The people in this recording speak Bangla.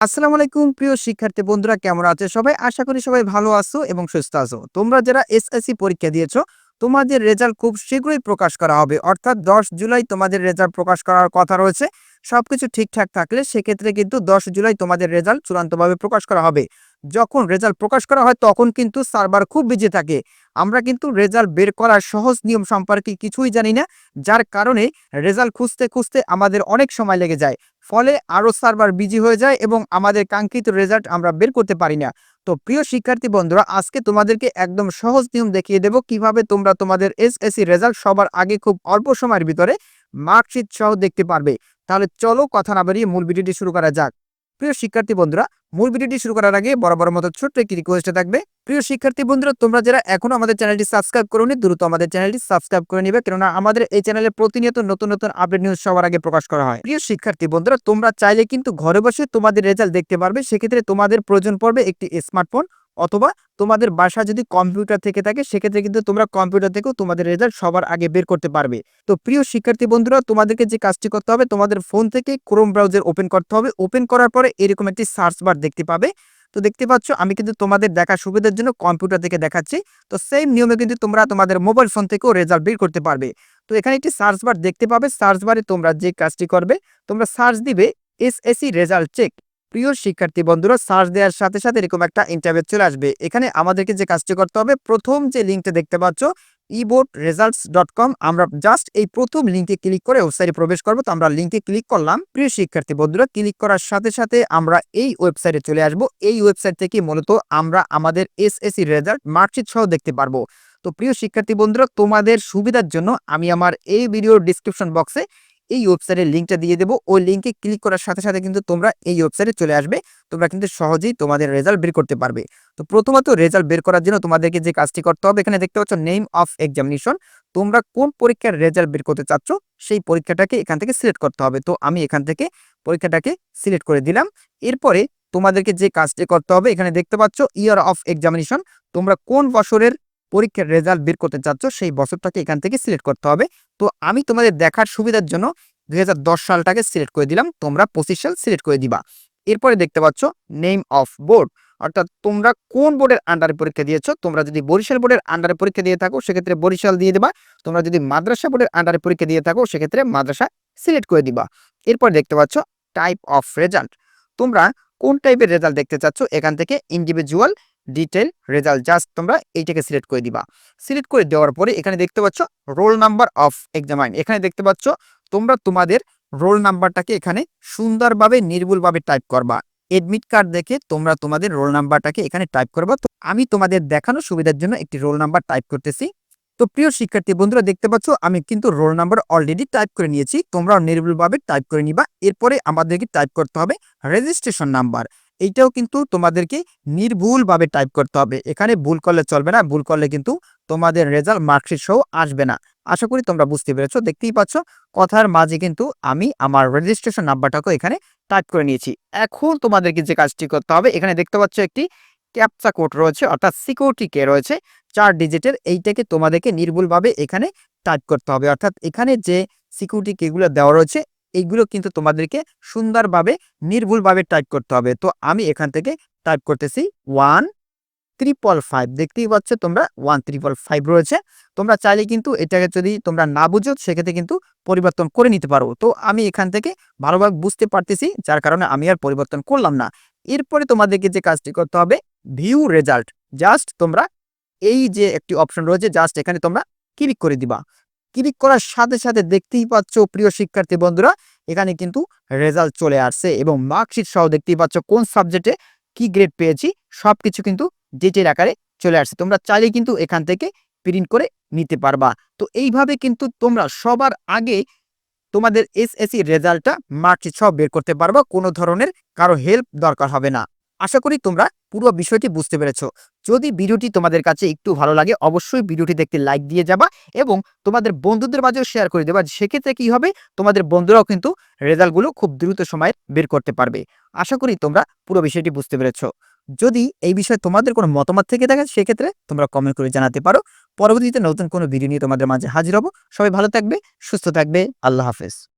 আসসালামু আলাইকুম, প্রিয় শিক্ষার্থী বন্ধুরা, কেমন আছে সবাই? আশা করি সবাই ভালো আছো এবং সুস্থ আছো। তোমরা যারা এসএসসি পরীক্ষা দিয়েছ, তোমাদের রেজাল্ট খুব শীঘ্রই প্রকাশ করা হবে। অর্থাৎ দশ জুলাই তোমাদের রেজাল্ট প্রকাশ করার কথা রয়েছে। সবকিছু ঠিকঠাক থাকলে সেক্ষেত্রে কিন্তু দশ জুলাই তোমাদের রেজাল্ট চূড়ান্তভাবে প্রকাশ করা হবে। যখন রেজাল্ট প্রকাশ করা হয়, তখন কিন্তু সার্ভার খুব বিজি থাকে। আমরা কিন্তু রেজাল্ট বের করার সহজ নিয়ম সম্পর্কে কিছুই জানি না, যার কারণে রেজাল্ট খুঁজতে খুঁজতে আমাদের অনেক সময় লেগে যায়। ফলে আরও সার্ভার বিজি হয়ে যায় এবং আমাদের কাঙ্ক্ষিত রেজাল্ট আমরা বের করতে পারি না। তো প্রিয় শিক্ষার্থী বন্ধুরা, আজকে তোমাদেরকে একদম সহজ নিয়ম দেখিয়ে দেব কীভাবে তোমরা তোমাদের এসএসসি রেজাল্ট সবার আগে খুব অল্প সময়ের ভিতরে মার্কশিট সহ দেখতে পারবে। তাহলে চলো কথা না বাড়িয়ে মূল ভিডিওটি শুরু করা যাক। প্রিয় শিক্ষার্থী বন্ধুরা, মূল ভিডিওটি শুরু করার আগে বরাবর মতো ছোট্ট একটি রিকোয়েস্টে থাকবে। প্রিয় শিক্ষার্থী বন্ধুরা, তোমরা যারা এখনও আমাদের চ্যানেলটি সাবস্ক্রাইব করোনি, দ্রুত আমাদের চ্যানেলটি সাবস্ক্রাইব করে নিবে, কেননা আমাদের এই চ্যানেলে প্রতিনিয়ত নতুন নতুন আপডেট নিউজ সবার আগে প্রকাশ করা হয়। প্রিয় শিক্ষার্থী বন্ধুরা, তোমরা চাইলে কিন্তু ঘরে বসে তোমাদের রেজাল্ট দেখতে পারবে, সেক্ষেত্রে তোমাদের প্রয়োজন পড়বে একটি স্মার্টফোন অথবা তোমাদের বাসা যদি কম্পিউটার থেকে থাকে, সেক্ষেত্রে কিন্তু তোমরা কম্পিউটার থেকেও তোমাদের রেজাল্ট সবার আগে বের করতে পারবে। তো প্রিয় শিক্ষার্থী বন্ধুরা, তোমাদেরকে যে কাজটি করতে হবে, তোমাদের ফোন থেকে ক্রোম ব্রাউজার ওপেন করতে হবে। ওপেন করার পরে এরকম একটি সার্চ বার দেখতে পাবে। তো দেখতে পাচ্ছ, আমি কিন্তু তোমাদের দেখার সুবিধার জন্য কম্পিউটার থেকে দেখাচ্ছি। তো সেম নিয়মে কিন্তু তোমরা তোমাদের মোবাইল ফোন থেকেও রেজাল্ট বের করতে পারবে। তো এখানে একটি সার্চ বার দেখতে পাবে। সার্চ বারে তোমরা যে কাজটি করবে, তোমরা সার্চ দিবে এস এসএসসি রেজাল্ট চেক প্রিয় শিক্ষার্থী বন্ধুরা সার্চ দেওয়ার সাথে সাথে এরকম একটা ইন্টারভিউ চলে আসবে। এখানে আমাদেরকে যে কাজটি করতে হবে, প্রথম যে লিঙ্কটা দেখতে পাচ্ছ ইবোর্ড রেজাল্টস ডট কম আমরা জাস্ট এই প্রথম লিঙ্কে ক্লিক করে ওয়েবসাইটে প্রবেশ করব। তো আমরা লিঙ্কে ক্লিক করলাম। প্রিয় শিক্ষার্থী বন্ধুরা ক্লিক করার সাথে সাথে আমরা এই ওয়েবসাইটে চলে আসব। এই ওয়েবসাইট থেকে মূলত আমরা আমাদের এস এসএসসি রেজাল্ট মার্কশিট সহ দেখতে পারব। তো প্রিয় শিক্ষার্থী বন্ধুরা, তোমাদের সুবিধার জন্য আমি আমার এই ভিডিওর ডিসক্রিপশন বক্সে এই ওয়েবসাইটের লিঙ্কটা দিয়ে দেবো। ওই লিঙ্কে ক্লিক করার সাথে সাথে কিন্তু তোমরা এই ওয়েবসাইটে চলে আসবে। তোমরা কিন্তু সহজেই তোমাদের রেজাল্ট বের করতে পারবে। তো প্রথমত রেজাল্ট বের করার জন্য তোমাদেরকে যে কাজটি করতে হবে, এখানে দেখতে পাচ্ছ নেম অফ এক্সামিনেশন তোমরা কোন পরীক্ষার রেজাল্ট বের করতে চাচ্ছ, সেই পরীক্ষাটাকে এখান থেকে সিলেক্ট করতে হবে। তো আমি এখান থেকে পরীক্ষাটাকে সিলেক্ট করে দিলাম। এরপরে তোমাদেরকে যে কাজটি করতে হবে, এখানে দেখতে পাচ্ছ ইয়ার অফ এক্সামিনেশন তোমরা কোন বছরের পরীক্ষার রেজাল্ট বের করতে চাচ্ছ, সেই বছরটাকে এখান থেকে সিলেক্ট করতে হবে। তো আমি তোমাদের দেখার সুবিধার জন্য দু হাজার দশ সালটাকে সিলেক্ট করে দিলাম, তোমরা পঁচিশ সাল সিলেক্ট করে দিবা। এরপরে দেখতে পাচ্ছ নেম অফ বোর্ড অর্থাৎ তোমরা কোন বোর্ডের আন্ডারে পরীক্ষা দিয়েছ, তোমরা যদি বরিশাল বোর্ডের আন্ডারে পরীক্ষা দিয়ে থাকো, সেক্ষেত্রে বরিশাল দিয়ে দেবা। তোমরা যদি মাদ্রাসা বোর্ডের আন্ডারে পরীক্ষা দিয়ে থাকো, সেক্ষেত্রে মাদ্রাসা সিলেক্ট করে দিবা। এরপর দেখতে পাচ্ছ টাইপ অফ রেজাল্ট তোমরা কোন টাইপের রেজাল্ট দেখতে চাচ্ছ, এখান থেকে ইন্ডিভিজুয়াল ডিটেল রেজাল্ট জাস্ট তোমরা এইটাকে সিলেক্ট করে দিবা। সিলেক্ট করে দেওয়ার পরে এখানে দেখতে পাচ্ছ রোল নাম্বার অফ এক্সামাইন এখানে দেখতে পাচ্ছ তোমরা তোমাদের রোল নাম্বারটাকে এখানে সুন্দরভাবে, নির্ভুলভাবে টাইপ করবা। এডমিট কার্ড দেখে তোমরা তোমাদের রোল নাম্বারটাকে এখানে টাইপ করবা। তো আমি তোমাদের দেখানো সুবিধার জন্য একটি রোল নাম্বার টাইপ করতেছি। তো প্রিয় শিক্ষার্থী বন্ধুরা, দেখতে পাচ্ছ আমি কিন্তু রোল নাম্বার অলরেডি টাইপ করে নিয়েছি। তোমরাও নির্ভুলভাবে টাইপ করে নিবা। এরপরে আমাদেরকে টাইপ করতে হবে রেজিস্ট্রেশন নাম্বার এইটাও কিন্তু তোমাদেরকে নির্ভুলভাবে টাইপ করতে হবে। এখানে ভুল করলে চলবে না, ভুল করলে কিন্তু তোমাদের রেজাল্ট মার্কশিট সহ আসবে না। আশা করি তোমরা বুঝতে পেরেছ। দেখতেই পাচ্ছ, কথার মাঝে কিন্তু আমি আমার রেজিস্ট্রেশন নাম্বারটাকে এখানে টাইপ করে নিয়েছি। এখন তোমাদেরকে যে কাজটি করতে হবে, এখানে দেখতে পাচ্ছ একটি ক্যাপচা কোড রয়েছে, অর্থাৎ সিকিউরিটি কে রয়েছে। চার ডিজিটের এইটাকে তোমাদেরকে নির্ভুলভাবে এখানে টাইপ করতে হবে। অর্থাৎ এখানে যে সিকিউরিটি কেগুলো দেওয়া রয়েছে এইগুলো কিন্তু তোমাদেরকে সুন্দরভাবে, নির্ভুলভাবে টাইপ করতে হবে। তো আমি এখান থেকে টাইপ করতেছি ওয়ান ত্রিপল ফাইভ দেখতেই পাচ্ছ তোমরা ওয়ান ত্রিপল ফাইভ রয়েছে। তোমরা চাইলে কিন্তু এটাকে যদি তোমরা না বুঝো, সেক্ষেত্রে কিন্তু পরিবর্তন করে নিতে পারো। তো আমি এখান থেকে ভালোভাবে বুঝতে পারতেছি, যার কারণে আমি আর পরিবর্তন করলাম না। এরপরে তোমাদেরকে যে কাজটি করতে হবে ভিউ রেজাল্ট জাস্ট তোমরা এই যে একটি অপশন রয়েছে জাস্ট এখানে তোমরা ক্লিক করে দিবা। ক্লিক করার সাথে সাথে দেখতেই পাচ্ছ, প্রিয় শিক্ষার্থী বন্ধুরা, এখানে কিন্তু রেজাল্ট চলে আসছে এবং মার্কশিট সহ দেখতেই পাচ্ছ কোন সাবজেক্টে কি গ্রেড পেয়েছি সব কিছু কিন্তু ডেটের আকারে চলে আসছে। তোমরা চাইলে কিন্তু এখান থেকে প্রিন্ট করে নিতে পারবা। তো এইভাবে কিন্তু তোমরা সবার আগে তোমাদের এসএসসি রেজাল্টটা মার্কশিট সহ বের করতে পারবা, কোনো ধরনের কারও হেল্প দরকার হবে না। আশা করি তোমরা পুরো বিষয়টি বুঝতে পেরেছ। যদি ভিডিওটি তোমাদের কাছে একটু ভালো লাগে, অবশ্যই ভিডিওটি দেখতে লাইক দিয়ে যাবা এবং তোমাদের বন্ধুদের মাঝেও শেয়ার করে দেবা। সেক্ষেত্রে কি হবে? তোমাদের বন্ধুরাও কিন্তু রেজাল্টগুলো খুব দ্রুত সময়ে বের করতে পারবে। আশা করি তোমরা পুরো বিষয়টি বুঝতে পেরেছ। যদি এই বিষয়ে তোমাদের কোনো মতামত থেকে থাকে, সেক্ষেত্রে তোমরা কমেন্ট করে জানাতে পারো। পরবর্তীতে নতুন কোনো ভিডিও নিয়ে তোমাদের মাঝে হাজির হব। সবাই ভালো থাকবে, সুস্থ থাকবে। আল্লাহ হাফেজ।